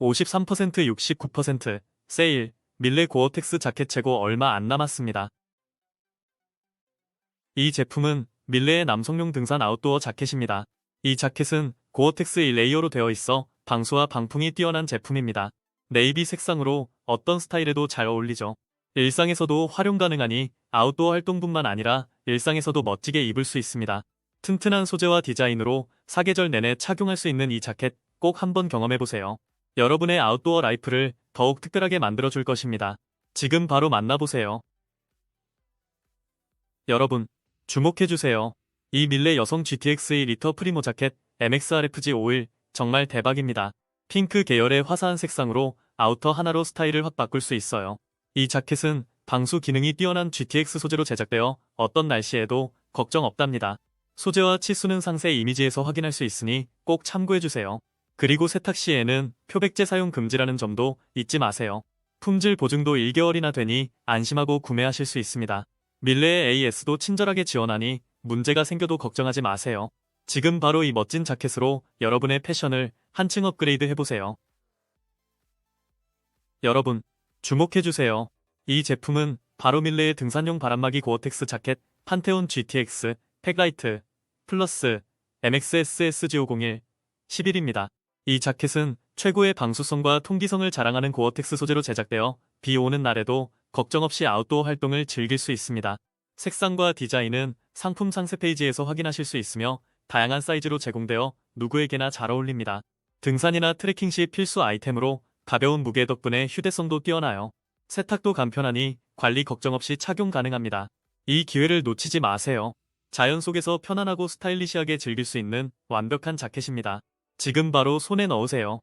53% 69% 세일 밀레 고어텍스 자켓 재고 얼마 안 남았습니다. 이 제품은 밀레의 남성용 등산 아웃도어 자켓입니다. 이 자켓은 고어텍스 1레이어로 되어 있어 방수와 방풍이 뛰어난 제품입니다. 네이비 색상으로 어떤 스타일에도 잘 어울리죠. 일상에서도 활용 가능하니 아웃도어 활동뿐만 아니라 일상에서도 멋지게 입을 수 있습니다. 튼튼한 소재와 디자인으로 사계절 내내 착용할 수 있는 이 자켓 꼭 한번 경험해보세요. 여러분의 아웃도어 라이프를 더욱 특별하게 만들어줄 것입니다. 지금 바로 만나보세요. 여러분, 주목해주세요. 이 밀레 여성 GTX-E 리터 프리모 자켓 MXRFG51 정말 대박입니다. 핑크 계열의 화사한 색상으로 아우터 하나로 스타일을 확 바꿀 수 있어요. 이 자켓은 방수 기능이 뛰어난 GTX 소재로 제작되어 어떤 날씨에도 걱정 없답니다. 소재와 치수는 상세 이미지에서 확인할 수 있으니 꼭 참고해주세요. 그리고 세탁 시에는 표백제 사용 금지라는 점도 잊지 마세요. 품질 보증도 1개월이나 되니 안심하고 구매하실 수 있습니다. 밀레의 AS도 친절하게 지원하니 문제가 생겨도 걱정하지 마세요. 지금 바로 이 멋진 자켓으로 여러분의 패션을 한층 업그레이드 해보세요. 여러분, 주목해주세요. 이 제품은 바로 밀레의 등산용 바람막이 고어텍스 자켓 판테온 GTX 팩라이트 플러스 MXSSG501 11입니다. 이 자켓은 최고의 방수성과 통기성을 자랑하는 고어텍스 소재로 제작되어 비 오는 날에도 걱정 없이 아웃도어 활동을 즐길 수 있습니다. 색상과 디자인은 상품 상세 페이지에서 확인하실 수 있으며 다양한 사이즈로 제공되어 누구에게나 잘 어울립니다. 등산이나 트레킹 시 필수 아이템으로 가벼운 무게 덕분에 휴대성도 뛰어나요. 세탁도 간편하니 관리 걱정 없이 착용 가능합니다. 이 기회를 놓치지 마세요. 자연 속에서 편안하고 스타일리시하게 즐길 수 있는 완벽한 자켓입니다. 지금 바로 손에 넣으세요.